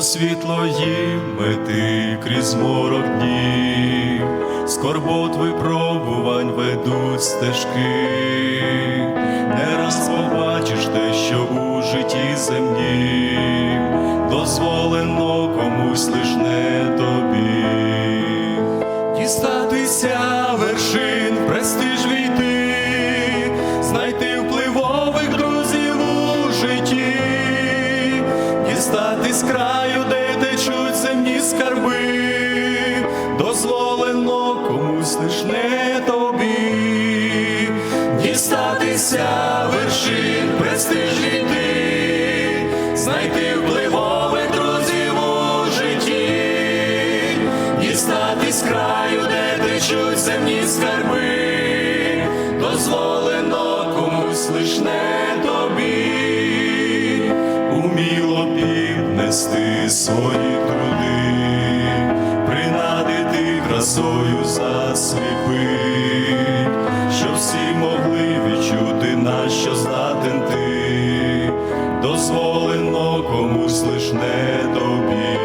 світло їм мети крізь морок днів, скорбот випробувань ведуть стежки, не раз побачиш те, що у житті земнім дозволено комусь лиш не тобі. Дістатися вершин, престиж війти, знайти впливових друзів у житті, дістати з дозволено комусь лиш не тобі, дістатися вершин, в престиж війти, знайти впливових друзів у житті. Дістати з краю, де течуть земні скарби, дозволено комусь лиш не тобі, уміло піднести свої труди, красою засліпить, щоб всі могли відчути, на що здатен ти, дозволено комусь лиш не тобі.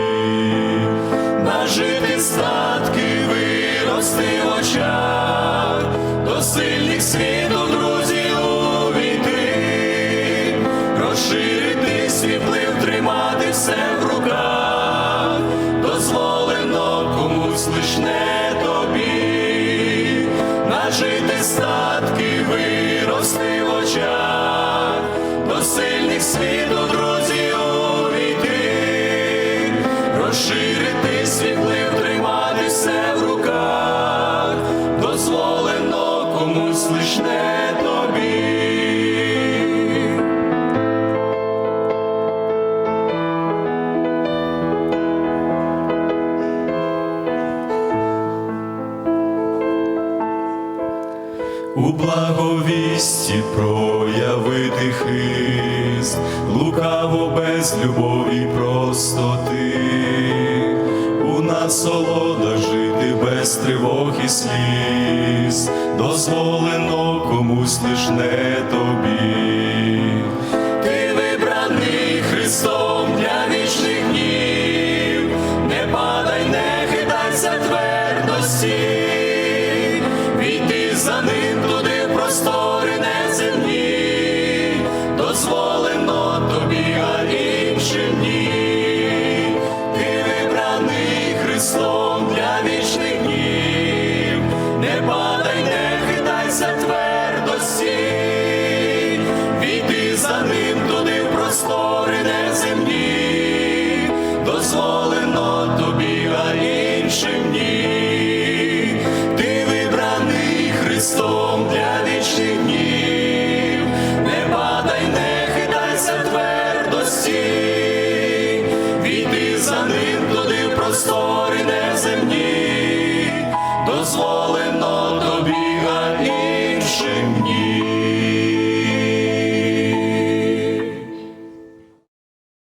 Нажити статки, вирости в очах, до сильних світу комусь лиш не тобі. У благовісті проявити хист, лукаво без любові простоти, у насолода жити без тривог і сліз, дозволено комусь лиш не тобі, ти вибраний Христом для вічних днів, не падай, не хитайся твердості, війти за ним туди, в простори неземні, дозволено тобі, а іншим ні, ти вибраний Христом.